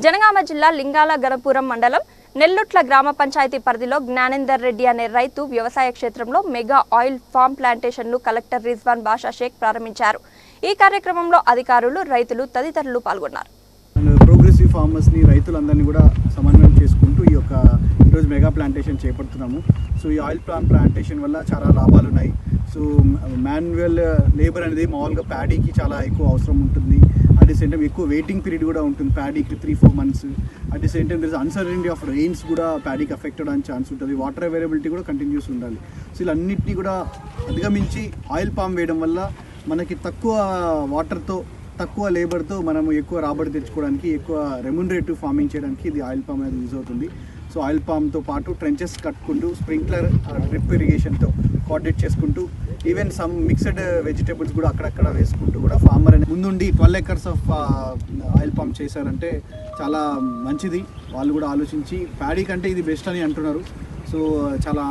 జనగామ జిల్లా లింగాల గణపురం మండలం నెల్లుట్ల గ్రామ పంచాయతీ పరిధిలో జ్ఞానేందర్ రెడ్డి అనే రైతు వ్యవసాయ క్షేత్రంలో మెగా ఆయిల్ ఫామ్ ప్లాంటేషన్ను కలెక్టర్ రిజ్వాన్ బాషా షేక్ ప్రారంభించారు. ఈ కార్యక్రమంలో అధికారులు రైతులు తదితరులు పాల్గొన్నారు. ప్రోగ్రెసివ్ ఫార్మర్స్ని రైతులందరినీ కూడా సమన్వయం చేసుకుంటూ ఈ యొక్క ఈరోజు మెగా ప్లాంటేషన్ చేపడుతున్నాము. సో ఈ ఆయిల్ ప్లాంట్ ప్లాంటేషన్ వల్ల చాలా లాభాలు ఉన్నాయి సో మాన్యువల్ లేబర్ అనేది మామూలుగా ప్యాడీకి చాలా ఎక్కువ అవసరం ఉంటుంది. ద సేమ్ టైం ఎక్కువ వెయిటింగ్ పీరియడ్ కూడా ఉంటుంది ప్యాడీకి three four months at the same time there is uncertainty of rains కూడా ప్యాడీకి అఫెక్టెడ్ అని ఛాన్స్ ఉంటుంది. వాటర్ అవైలబిలిటీ కూడా కంటిన్యూస్ ఉండాలి. సో వీళ్ళన్నింటినీ కూడా అధిగమించి ఆయిల్ పామ్ వేయడం వల్ల మనకి తక్కువ వాటర్తో తక్కువ లేబర్తో మనము ఎక్కువ రాబడి తెచ్చుకోవడానికి ఎక్కువ రెమ్యునరేటివ్ ఫార్మింగ్ చేయడానికి ఇది ఆయిల్ పామ్ అనేది యూజ్ అవుతుంది. సో ఆయిల్ పామ్తో పాటు ట్రెంచెస్ కట్టుకుంటూ స్ప్రింక్లర్ డ్రిప్ ఇరిగేషన్తో కోఆర్డినేట్ చేసుకుంటూ ఈవెన్ సమ్ మిక్స్డ్ వెజిటేబుల్స్ కూడా అక్కడక్కడ వేసుకుంటూ కూడా ఫార్మర్ ముందుండి ట్వెల్వ్ ఎకర్స్ ఆఫ్ ఆయిల్ పంప్ చేశారంటే చాలా మంచిది. వాళ్ళు కూడా ఆలోచించి ప్యాడీ కంటే ఇది బెస్ట్ అని అంటున్నారు. సో uh, చాలా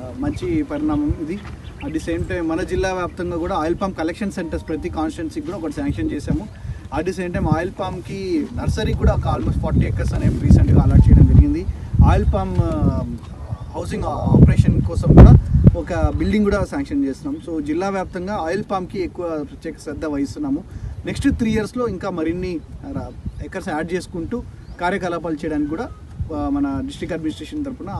uh, మంచి పరిణామం ఇది. అట్ ది సేమ్ టైం మన జిల్లా వ్యాప్తంగా కూడా ఆయిల్ పంప్ కలెక్షన్ సెంటర్స్ ప్రతి కాన్స్టిట్యున్సీకి కూడా ఒకటి శాంక్షన్ చేశాము. At the same time oil పామ్కి nursery కూడా ఒక ఆల్మోస్ట్ ఫార్టీ ఎకర్స్ అనేవి రీసెంట్గా అలాట్ చేయడం జరిగింది. ఆయిల్ పామ్ హౌసింగ్ ఆపరేషన్ కోసం కూడా ఒక బిల్డింగ్ కూడా శాంక్షన్ చేస్తున్నాం. సో జిల్లా వ్యాప్తంగా ఆయిల్ పామ్కి ఎక్కువ ప్రత్యేక శ్రద్ధ వహిస్తున్నాము. నెక్స్ట్ త్రీ ఇయర్స్లో ఇంకా మరిన్ని ఎకర్స్ యాడ్ చేసుకుంటూ కార్యకలాపాలు చేయడానికి కూడా మన డిస్ట్రిక్ట్ అడ్మినిస్ట్రేషన్ తరపున